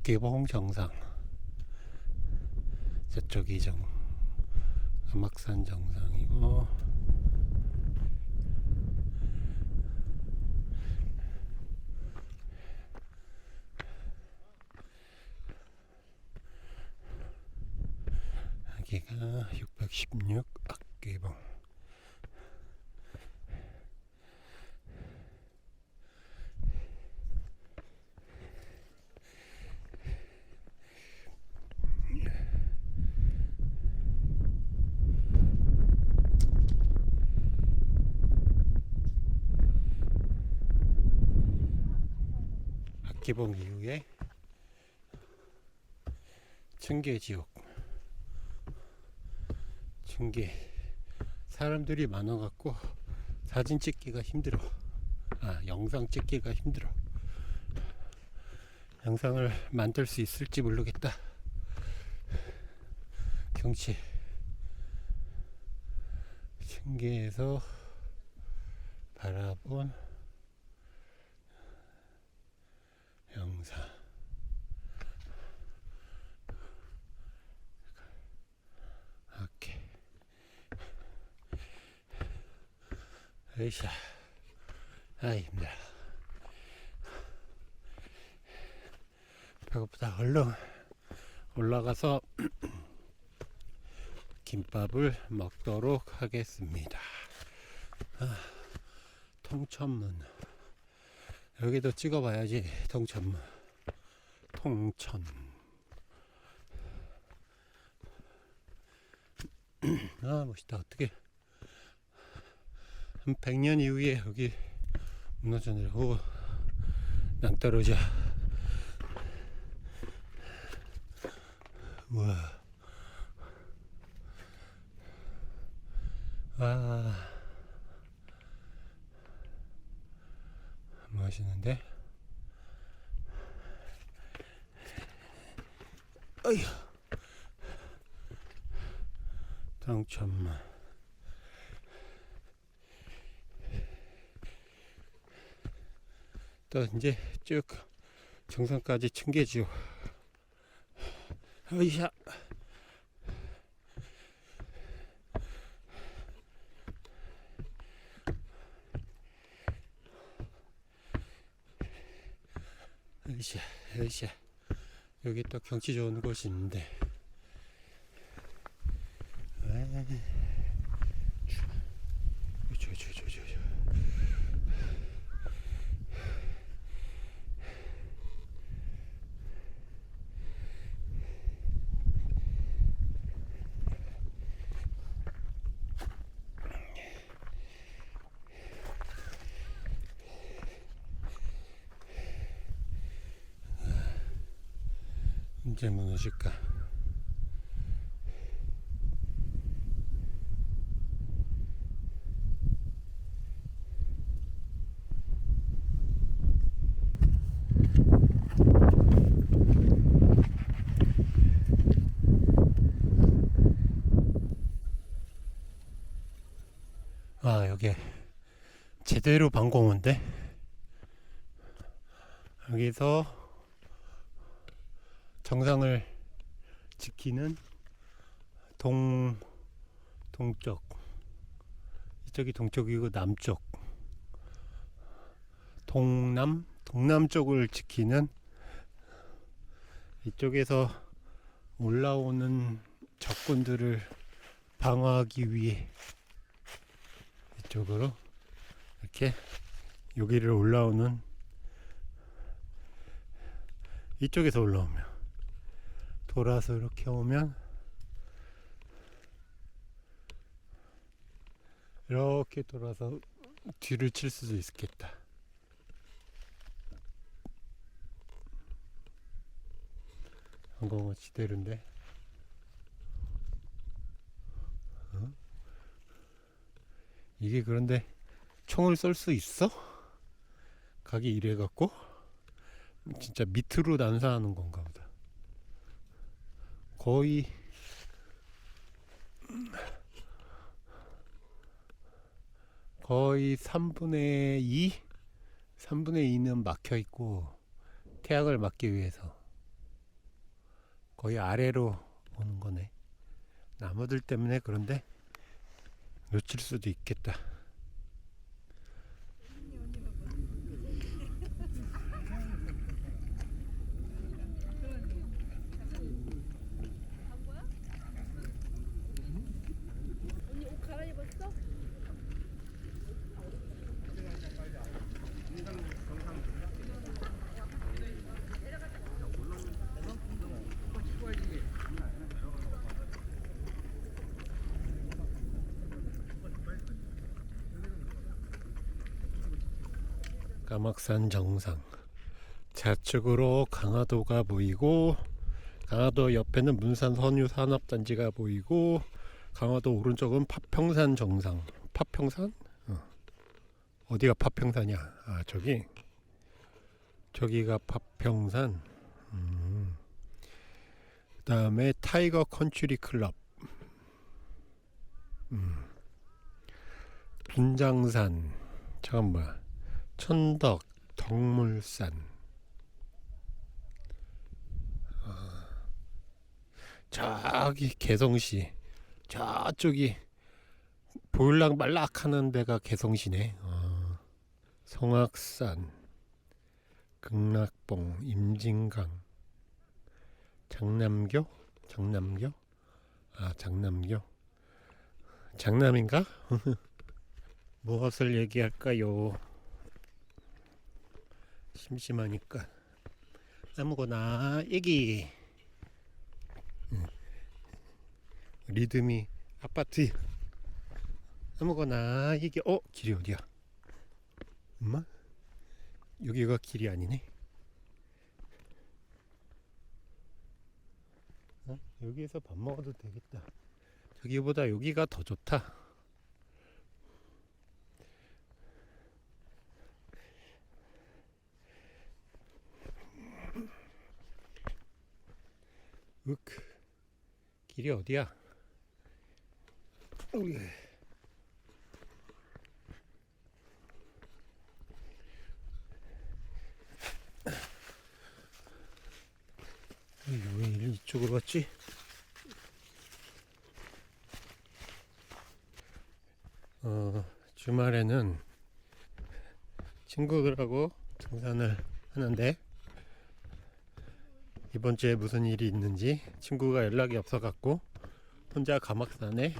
악계봉 정상. 저쪽이 정 음악산 정상이고. 여기가 616 악계봉 악계봉 이후에 청계지옥 청계. 사람들이 많아 갖고 사진 찍기가 힘들어. 아 영상 찍기가 힘들어. 영상을 만들 수 있을지 모르겠다. 경치. 청계에서 바라본 영상 오케이 으쌰 아 힘들어 배고프다. 얼른 올라가서 김밥을 먹도록 하겠습니다. 아, 통천문 여기도 찍어봐야지. 통천문 통천. 아 멋있다. 어떻게 한 100년 이후에 여기 무너져 내려오고 낭떠러져. 우와. 와 멋있는데? 어휴. 당첨만 또 이제 쭉 정상까지 챙겨지요 어이샤 어이샤 어이샤 여기 또 경치 좋은 곳이 있는데 에이, 저, 저, 저, 저, 저. 언제 무너질까? 아 여기 제대로 방공호인데 여기서 정상을 지키는 동 동쪽. 이쪽이 동쪽이고 남쪽. 동남 동남쪽을 지키는 이쪽에서 올라오는 적군들을 방어하기 위해 이쪽으로 이렇게 여기를 올라오는 이쪽에서 올라오면 돌아서 이렇게 오면 이렇게 돌아서 뒤를 칠 수도 있겠다. 항공호 지대로인데. 어? 이게 그런데 총을 쏠 수 있어? 각이 이래 갖고 진짜 밑으로 난사하는 건가 보다. 거의 거의 3분의 2? 3분의 2는 막혀 있고 태양을 막기 위해서 거의 아래로 오는 거네. 나무들 때문에 그런데 놓칠 수도 있겠다. 언니 옷 갈아입었어? 까막산 정상. 좌측으로 강화도가 보이고 강화도 옆에는 문산 선유 산업단지가 보이고 강화도 오른쪽은 파평산 정상. 파평산? 어. 디가 파평산이야? 아 저기. 저기가 파평산. 음. 그 다음에 타이거 컨츄리 클럽. 음. 분장산. 잠깐만 천덕, 덕물산. 아, 저기 개성시 저쪽이 보일락 말락하는 데가 개성시네. 어, 성악산, 극락봉, 임진강, 장남교, 장남교, 아 장남교, 장남인가? 무엇을 얘기할까요? 심심하니까 아무거나 응. 리듬이 아파트. 아무거나 얘기. 어 길이 어디야? 엄마? 여기가 길이 아니네. 어? 여기에서 밥 먹어도 되겠다. 저기보다 여기가 더 좋다 으크 길이 어디야? 이거 왜 이쪽으로 왔지? 어, 주말에는 친구들하고 등산을 하는데 이번 주에 무슨 일이 있는지 친구가 연락이 없어갖고 혼자 가막산에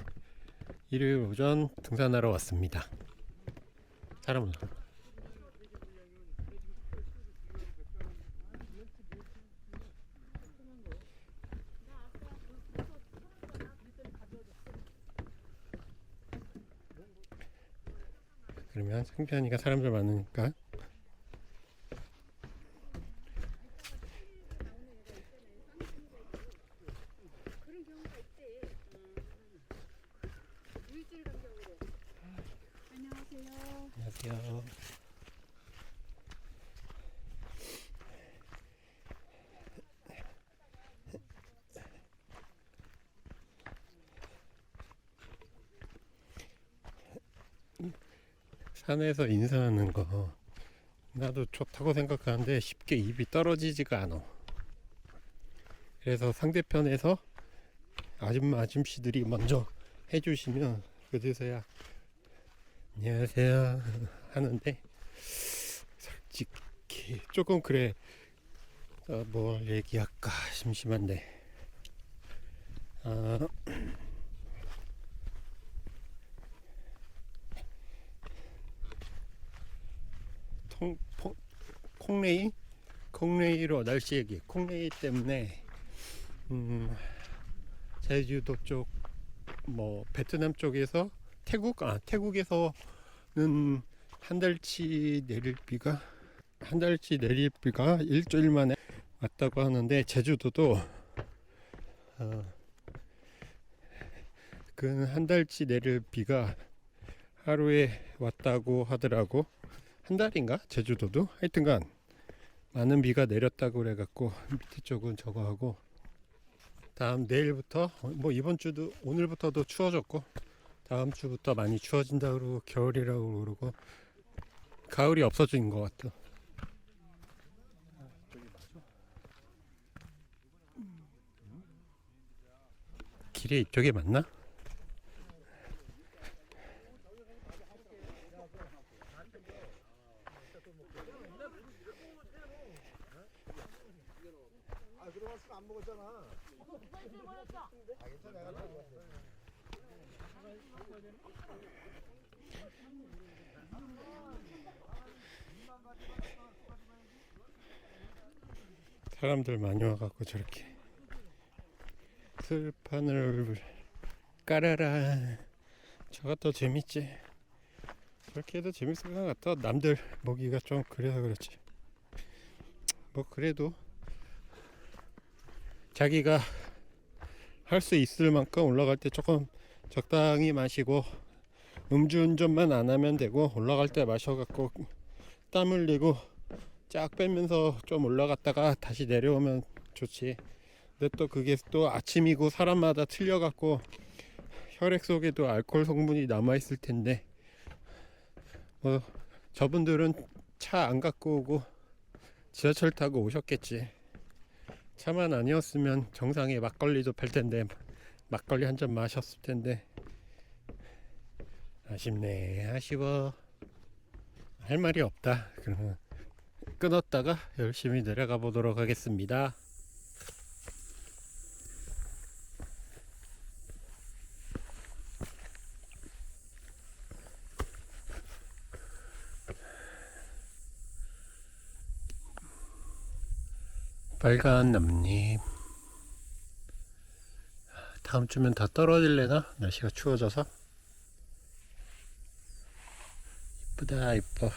일요일 오전 등산하러 왔습니다. 사람 은 그러면 창피하니까 사람들 많으니까 그런 경우가 있대. 물질 간격으로. 안녕하세요. 안녕하세요. 산에서 인사하는 거 나도 좋다고 생각하는데 쉽게 입이 떨어지지가 않아. 그래서 상대편에서 아줌마 아줌씨들이 먼저 해주시면 그제서야 안녕하세요 하는데 솔직히 조금 그래. 어, 뭘 얘기할까 심심한데. 아, 통, 통, 콩레이 콩레이로 날씨 얘기 콩레이 때문에 음, 제주도 쪽 뭐 베트남 쪽에서 태국 아 태국에서는 한 달치 내릴 비가 한 달치 내릴 비가 일주일 만에 왔다고 하는데 제주도도 어, 그한 달치 내릴 비가 하루에 왔다고 하더라고. 한 달인가? 제주도도? 하여튼간 많은 비가 내렸다고 그래갖고 밑에 쪽은 저거 하고 다음 내일부터 뭐 이번 주도 오늘부터도 추워졌고 다음 주부터 많이 추워진다 그러고 겨울이라고 그러고 가을이 없어진 것 같아. 길이 이쪽에 맞나? 아 들어갔으면 안 먹었잖아. 아 괜찮아 내가 다 먹었어. 사람들 많이 와갖고 저렇게 술판을 깔아라 저것도 재밌지 저렇게 해도 재밌을 것 같아 남들 먹기가 좀 그래서 그렇지 뭐 그래도 자기가 할 수 있을 만큼 올라갈 때 조금 적당히 마시고 음주운전만 안 하면 되고 올라갈 때 마셔갖고 땀 흘리고 쫙 빼면서 좀 올라갔다가 다시 내려오면 좋지. 근데 또 그게 또 아침이고 사람마다 틀려갖고 혈액 속에도 알코올 성분이 남아 있을 텐데 뭐 저분들은 차 안 갖고 오고 지하철 타고 오셨겠지. 차만 아니었으면 정상에 막걸리도 팔 텐데 막걸리 한 잔 마셨을 텐데. 아쉽네 아쉬워. 할 말이 없다. 그러면 끊었다가 열심히 내려가 보도록 하겠습니다. 빨간 나뭇잎 다음 주면 다 떨어질래나? 날씨가 추워져서? 이쁘다 이뻐